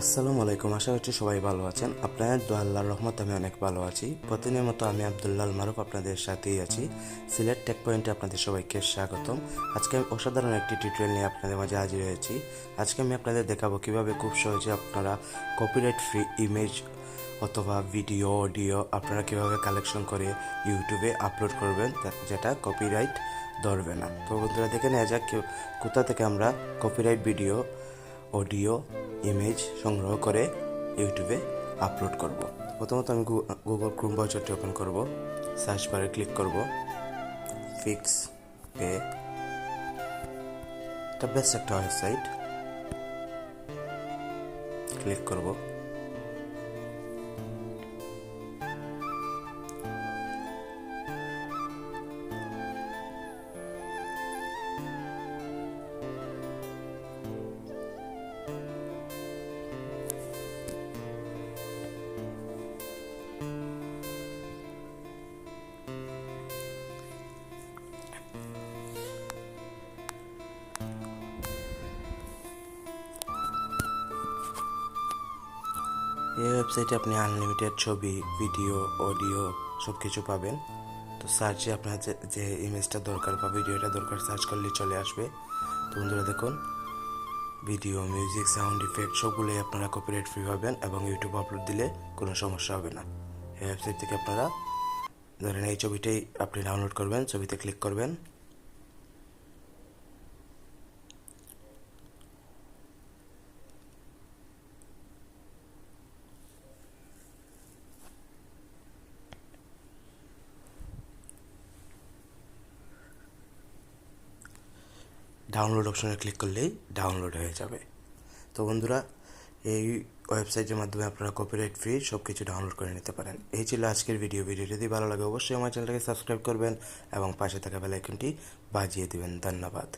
আসসালামু আলাইকুম, আশা করছি সবাই ভালো আছেন। আপনাদের দোয়া আল্লাহর রহমত আমি অনেক ভালো আছি। প্রতিদিনের মতো আমি আবদুল্লাহ মারুফ আপনাদের সাথেই আছি। সিলেট টেক পয়েন্টে আপনাদের সবাইকে স্বাগতম। আজকে আমি অসাধারণ একটি টিউটোরিয়াল নিয়ে আপনাদের মাঝে হাজির হয়েছি। আজকে আমি আপনাদের দেখাবো কীভাবে খুব সহজে আপনারা কপিরাইট ফ্রি ইমেজ অথবা ভিডিও অডিও আপনারা কীভাবে কালেকশন করে ইউটিউবে আপলোড করবেন যেটা কপিরাইট ধরবে না। তো বন্ধুরা, দেখে নেওয়া যাক কোথা থেকে আমরা কপিরাইট ভিডিও অডিও ইমেজ সংগ্রহ করে ইউটিউবে আপলোড করব। প্রথমত আমি গুগল ক্রোম ব্রাউজারটি ওপেন করব সার্চ বারে ক্লিক করব ফিক্স পে এটা বেস্ট একটা ওয়েবসাইট ক্লিক করব। এই ওয়েবসাইটে আপনি আনলিমিটেড ছবি ভিডিও অডিও সব কিছু পাবেন। তো সার্চে আপনার যে ইমেজটা দরকার বা ভিডিওটা দরকার সার্চ করলে চলে আসবে। তো বন্ধুরা দেখুন ভিডিও মিউজিক সাউন্ড ইফেক্ট সবগুলোই আপনারা কপিরাইট ফ্রি পাবেন এবং ইউটিউব আপলোড দিলে কোনো সমস্যা হবে না। এই ওয়েবসাইট থেকে আপনারা ধরেন এই ছবিটাই আপনি ডাউনলোড করবেন, ছবিতে ক্লিক করবেন। ডাউনলোড অপশনে ক্লিক করলেই ডাউনলোড হয়ে যাবে। তো বন্ধুরা, এই ওয়েবসাইটের মাধ্যমে আপনারা কপিরাইট ফ্রি সব কিছু ডাউনলোড করে নিতে পারেন। এই ছিল আজকের ভিডিও ভিডিও যদি ভালো লাগে, অবশ্যই আমার চ্যানেলটাকে সাবস্ক্রাইব করবেন এবং পাশে থাকা বেলাইকনটি বাজিয়ে দেবেন। ধন্যবাদ।